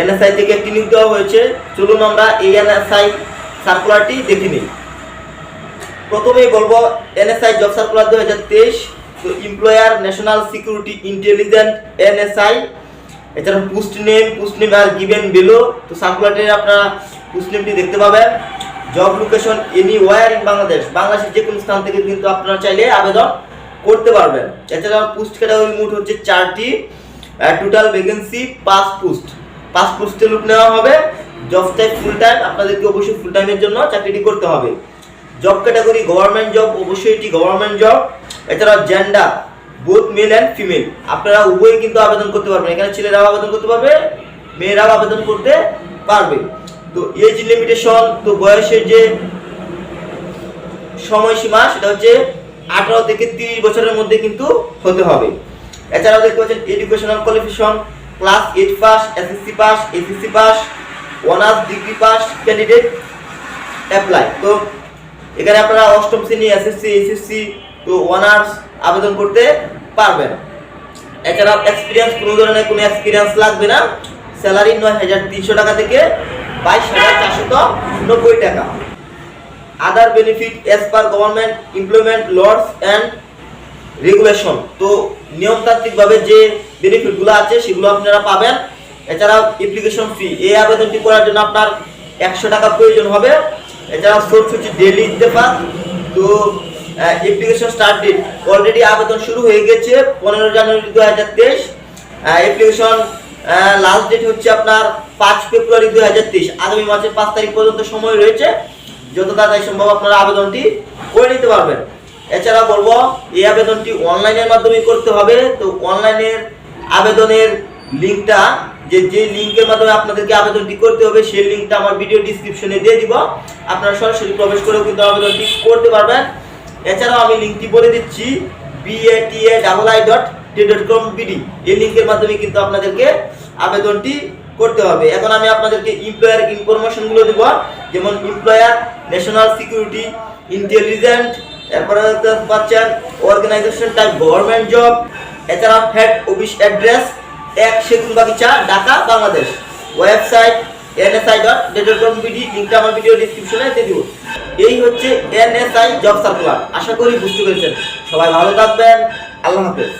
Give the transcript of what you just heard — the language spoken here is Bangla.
এনএসআই থেকে একটি লিঙ্ক দেওয়া হয়েছে। চলুন আমরা এই এনএসআই সার্কুলারটি দেখে নিই। প্রথমেই বলব, এনএসআই জব সার্কুলার দু হাজার তেইশ, তো employer national security intelligent NSI. এছাড়া পোস্ট নেম পোস্ট নেম আর গিভেন বেলো তো সার্কুলারটি আপনারা পোস্ট নেমটি দেখতে পাবেন। Job location anywhere in Bangladesh বাংলাদেশের যে কোনো স্থান থেকে কিন্তু আপনারা চাইলে আবেদন করতে পারবেন। এছাড়া পোস্ট ক্যাটাগরি মোট হচ্ছে চারটি টোটাল ভ্যাকেন্সি পাঁচ পোস্ট পাঁচ পোস্টে লোক নেওয়া হবে। জব টাইপ ফুল টাইম আপনাদেরকে অবশ্যই ফুল টাইমের জন্য চাকরিটি করতে হবে। জব ক্যাটাগরি গভর্নমেন্ট জব অবশ্যই এটি গভর্নমেন্ট জব এছাড়া gender both male and female আপনারা উভয়ই কিন্তু আবেদন করতে পারবেন। এখানে ছেলেরাও আবেদন করতে পারবে, মেয়েরাও আবেদন করতে পারবে। তো এজ লিমিটেশন তো বয়সের যে সময়সীমা, সেটা হচ্ছে আঠারো থেকে তিরিশ বছরের মধ্যে কিন্তু হতে হবে। এছাড়াও দেখতে পাচ্ছেন educational qualification class eight pass SSC pass SSC pass honours degree pass candidate apply তো এখানে আপনারা অষ্টম শ্রেণি এসএসসি এইচএসসি তো অনার্স আবেদন করতে পারবেন। এছাড়া এক্সপিরিয়েন্স কোনো ধরনের কোনো এক্সপিরিয়েন্স লাগবে না। স্যালারি নয় হাজার তিনশো টাকা থেকে বাইশ হাজার চারশত নব্বই টাকা। Other benefit as per government employment laws and regulation তো নিয়মতান্ত্রিকভাবে যে বেনিফিটগুলো আছে, সেগুলো আপনারা পাবেন। এছাড়াও অ্যাপ্লিকেশন ফি এই আবেদনটি করার জন্য আপনার একশো টাকা প্রয়োজন হবে। এছাড়া সোর্স হচ্ছে ডেলি ইত্তেফাক তো অ্যাপ্লিকেশন স্টার্ট ডেট অলরেডি আবেদন শুরু হয়ে গেছে পনেরো জানুয়ারি দু হাজার তেইশ। অ্যাপ্লিকেশন লাস্ট ডেট হচ্ছে আপনার পাঁচ ফেব্রুয়ারি দু হাজার তেইশ। আগামী মাসের পাঁচ তারিখ পর্যন্ত সময় রয়েছে। যত তাড়াতাড়ি সম্ভব আপনারা আবেদনটি করে নিতে পারবেন। এছাড়া বলব, এই আবেদনটি অনলাইনের মাধ্যমে করতে হবে। তো অনলাইনের আবেদনের লিঙ্কটা, যে যে লিঙ্কের মাধ্যমে আপনাদেরকে আবেদনটি করতে হবে, সেই লিঙ্কটা আমার ভিডিও ডিসক্রিপশনে দিয়ে দিব। আপনারা সরাসরি প্রবেশ করেও কিন্তু আবেদনটি করতে পারবেন। এছাড়াও আমি লিঙ্কটি বলে দিচ্ছি বিএটিএ বিডি এই লিঙ্কের মাধ্যমে কিন্তু আপনাদেরকে আবেদনটি করতে হবে। এখন আমি আপনাদেরকে এমপ্লয়ার ইনফরমেশনগুলো দেবো, যেমন এমপ্লয়ার ন্যাশনাল সিকিউরিটি ইন্টেলিজেন্ট এরপরে পাচ্ছেন অর্গানাইজেশন টাইপ গভর্নমেন্ট জব এছাড়া ফ্যাট অফিস অ্যাড্রেস এক Segun Bagicha Dhaka, Bangladesh. Website NSI dot ডেটের বিডি লিঙ্কটা আমার ভিডিও ডিসক্রিপশনে দিয়ে দিব। এই হচ্ছে এনএসআই জব সার্কুলার আশা করি বুঝতে পেরেছেন। সবাই ভালো থাকবেন। আল্লাহ হাফেজ।